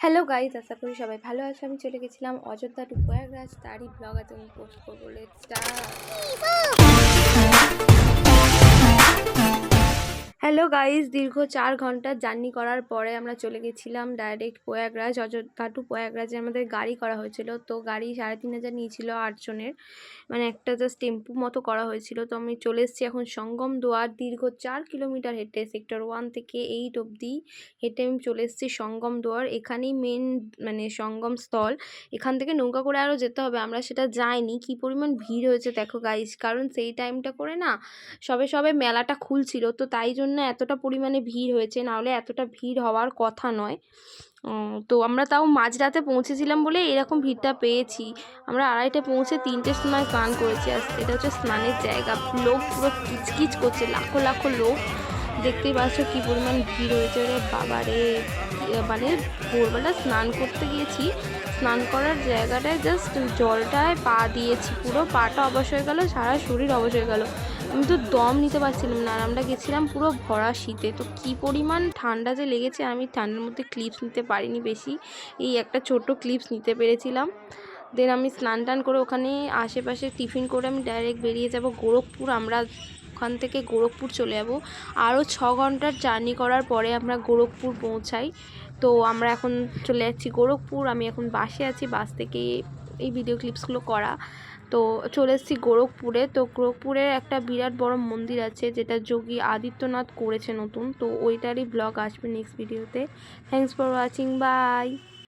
Hello guys আশা করি সবাই ভালো আছে। আমি চলে গেছিলাম অযোধ্যা টু প্রয়াগরাজ, তারই ব্লগ আছে আমি পোস্ট করব। লেটস হ্যালো গাইজ দীর্ঘ চার ঘণ্টা জার্নি করার পরে আমরা চলে গেছিলাম ডাইরেক্ট প্রয়াগরাজ অযোধ্যা টু প্রয়াগরাজে আমাদের গাড়ি করা হয়েছিল। তো গাড়ি সাড়ে তিন হাজার নিয়েছিল আটজনের মানে একটা জাস্ট টেম্পু মতো করা হয়েছিল। তো আমি চলে এসেছি এখন সঙ্গম দুয়ার। দীর্ঘ চার কিলোমিটার হেঁটে সেক্টর ওয়ান থেকে এইট অবধি হেঁটে আমি চলে এসেছি সঙ্গম দুয়ার। এখানেই মেন মানে সঙ্গম স্থল। এখান থেকে নৌকা করে আরও যেতে হবে। আমরা সেটা যাইনি। কি পরিমাণ ভিড় হয়েছে দেখো গাইজ কারণ সেই টাইমটা করে না সবে সবে মেলাটা খুলছিল। তো তাই জন্য এতটা পরিমাণে ভিড় হয়েছে নাহলে এতটা ভিড় হওয়ার কথা নয়। তো আমরা তাও মাঝরাতে পৌঁছেছিলাম বলে এরকম ভিড়টা পেয়েছি। আমরা আড়াইটে পৌঁছে তিনটের সময় স্নান করেছি। আর এটা হচ্ছে স্নানের জায়গা। লোক পুরো কিচকিচ করছে, লাখো লাখো লোক। দেখতেই পাচ্ছ কী পরিমাণ ভিড় হয়েছে। ওরা বাবারে মানে ভোরবেলা স্নান করতে গিয়েছি। স্নান করার জায়গাটায় জাস্ট জলটায় পা দিয়েছি। পুরো পাটা অবশ হয়ে গেলো, সারা শরীর অবশ হয়ে গেলো। আমি তো দম নিতে পারছিলাম না, আর আমরা গেছিলাম পুরো ভরা শীতে। তো কী পরিমাণ ঠান্ডা যে লেগেছে, আমি ঠান্ডার মধ্যে ক্লিপস নিতে পারিনি বেশি। এই একটা ছোট ক্লিপস নিতে পেরেছিলাম। দেন আমি স্নান টান করে ওখানে আশেপাশে টিফিন করে আমি ডাইরেক্ট বেরিয়ে যাব গোরখপুর। আমরা ওখান থেকে গোরখপুর চলে যাব। আরও ছ ঘণ্টার জার্নি করার পরে আমরা গোরখপুর পৌঁছাই। তো আমরা এখন চলে যাচ্ছি গোরখপুর। আমি এখন বাসে আছি, বাস থেকে এই ভিডিও ক্লিপসগুলো করা। তো চলে এসেছি গোরখপুরে। তো গোরখপুরের একটা বিরাট বড় মন্দির আছে, যেটা যোগী আদিত্যনাথ করেছে নতুন। তো ওইটারই ব্লগ আসবে নেক্সট ভিডিওতে থ্যাংকস ফর ওয়াচিং বাই